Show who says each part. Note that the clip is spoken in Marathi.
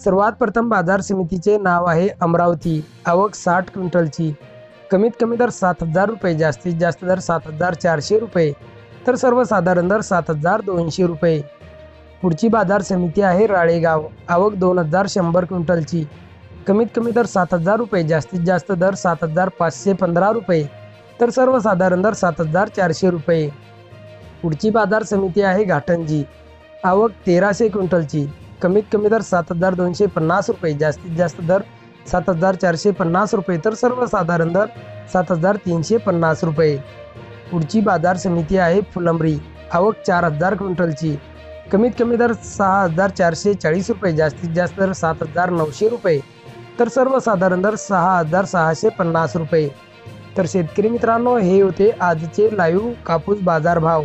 Speaker 1: सर्वात प्रथम बाजार समितीचे नाव आहे अमरावती. आवक साठ क्विंटलची. कमीत कमी दर सात हजार रुपये जास्तीत जास्त दर सात हजार चारशे रुपये तर सर्वसाधारण दर सात हजार दोनशे रुपये. पुढची बाजार समिती आहे राळेगाव. आवक दोन हजार शंभर क्विंटलची. कमीत कमी दर सात हजार रुपये जास्तीत जास्त दर सात हजार पाचशे पंधरा रुपये तर सर्वसाधारण दर सात हजार चारशे रुपये. पुढची बाजार समिती आहे घाटंजी. आवक तेराशे क्विंटलची. कमीत कमी दर सात हजार दोनशे पन्नास रुपये. जास्तीत जास्त दर सात हजार चारशे पन्नास रुपये. तर सर्वसाधारण दर सात हजार तीनशे पन्नास रुपये. पुढची बाजार समिती आहे फुलंबरी. आवक चार हजार क्विंटलची. कमीत कमी दर सहा हजार चारशे चाळीस रुपये. जास्तीत जास्त दर सात हजार नऊशे रुपये. तर सर्वसाधारण दर सहा हजार सहाशे पन्नास रुपये. तर शेतकरी मित्रांनो हे होते आजचे लाईव्ह कापूस बाजार भाव